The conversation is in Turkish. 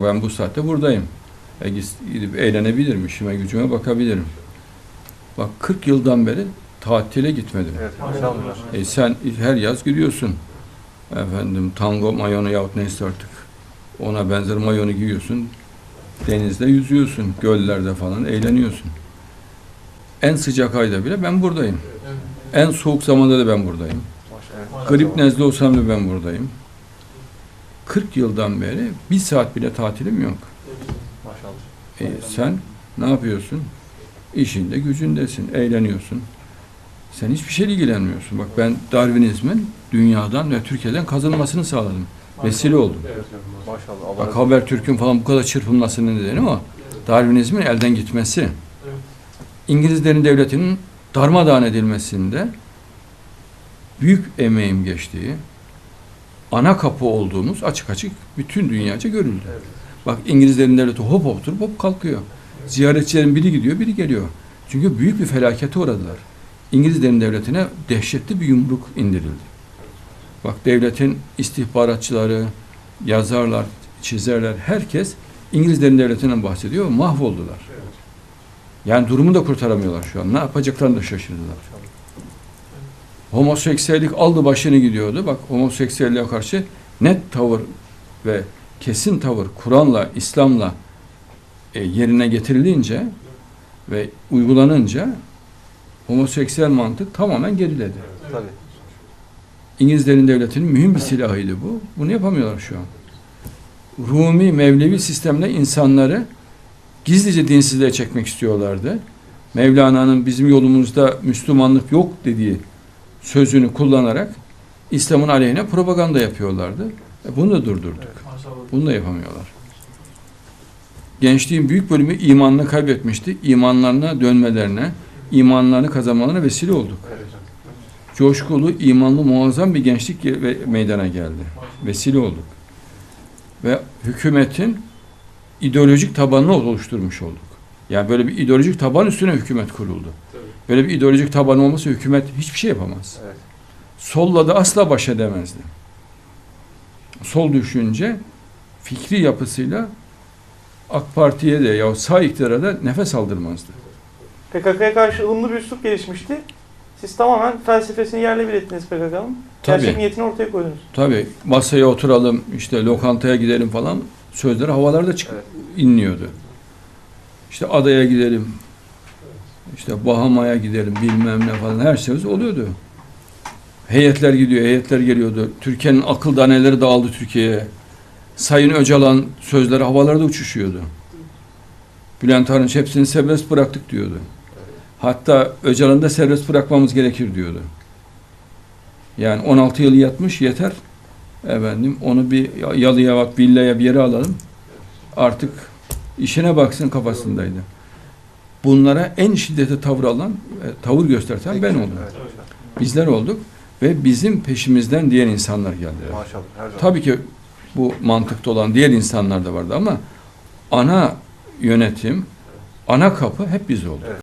Ben bu saatte buradayım. E, gidip eğlenebilirim, işime gücüme bakabilirim. Bak 40 yıldan beri tatile gitmedim. Evet. E sen her yaz gidiyorsun. Efendim tango mayonu yahut neyse artık. Ona benzer mayonu giyiyorsun. Denizde yüzüyorsun. Göllerde falan eğleniyorsun. En sıcak ayda bile ben buradayım. En soğuk zamanda da ben buradayım. Grip nezle olsam da ben buradayım. 40 yıldan beri bir saat bile tatilim yok. Maşallah. E, sen ne yapıyorsun? İşinde gücündesin, eğleniyorsun. Sen hiçbir şeyle ilgilenmiyorsun. Bak ben Darwinizmin dünyadan ve Türkiye'den kazanılmasını sağladım. Vesile oldum. Maşallah. Allah Bak. Habertürk'ün falan bu kadar çırpınmasının nedeni o. Darwinizmin elden gitmesi. İngilizlerin devletinin darmadağın edilmesinde büyük emeğim geçtiği, ana kapı olduğumuz açık açık bütün dünyaca görüldü. Evet. Bak İngilizlerin devleti hop hop hop kalkıyor. Ziyaretçilerin biri gidiyor, biri geliyor. Çünkü büyük bir felakete uğradılar. İngilizlerin devletine dehşetli bir yumruk indirildi. Bak devletin istihbaratçıları, yazarlar, çizerler, herkes İngilizlerin devletinden bahsediyor mahvoldular. Yani durumu da kurtaramıyorlar şu an. Ne yapacaklarını da şaşırdılar. Homoseksüellik aldı başını gidiyordu. Bak homoseksüelliğe karşı net tavır ve kesin tavır Kur'an'la, İslam'la e, yerine getirilince ve uygulanınca homoseksüel mantık tamamen geriledi. Tabii. İngilizlerin devletinin mühim bir silahıydı bu. Bunu yapamıyorlar şu an. Rumi, Mevlevi sistemle insanları gizlice dinsizliğe çekmek istiyorlardı. Mevlana'nın bizim yolumuzda Müslümanlık yok dediği sözünü kullanarak İslam'ın aleyhine propaganda yapıyorlardı. E bunu da durdurduk. Bunu da yapamıyorlar. Gençliğin büyük bölümü imanını kaybetmişti. İmanlarına dönmelerine, imanlarını kazanmalarına vesile olduk. Coşkulu, imanlı, muazzam bir gençlik meydana geldi. Vesile olduk. Ve hükümetin ideolojik tabanını oluşturmuş olduk. Yani böyle bir ideolojik taban üstüne hükümet kuruldu. Böyle bir ideolojik taban olmasa hükümet hiçbir şey yapamaz. Evet. Solla da asla baş edemezdi. Sol düşünce fikri yapısıyla AK Parti'ye de ya sağ iktidara da nefes aldırmazdı. PKK'ya karşı ılımlı bir üslup gelişmişti. Siz tamamen felsefesini yerle bir ettiniz PKK'nın. Gerçek niyetini ortaya koydunuz. Tabii masaya oturalım, işte lokantaya gidelim falan sözleri havalarda çık Evet. inliyordu. İşte adaya gidelim, işte Bahama'ya gidelim bilmem ne falan her şey oluyordu. Heyetler gidiyor, heyetler geliyordu. Türkiye'nin akıl daneleri dağıldı Türkiye'ye. Sayın Öcalan sözleri havalarda uçuşuyordu. Bülent Arınç hepsini serbest bıraktık diyordu. Hatta Öcalan'ı da serbest bırakmamız gerekir diyordu. Yani 16 yıl yatmış yeter. Efendim onu bir yalıya bak villaya bir yere alalım. Artık işine baksın kafasındaydı. Bunlara en şiddetli tavır alan, e, tavır gösterten ben oldum. Evet. Bizler olduk ve bizim peşimizden diğer insanlar geldiler. Maşallah. Her zaman. Tabii ki bu mantıkta olan diğer insanlar da vardı ama ana yönetim, ana kapı hep biz olduk. Evet.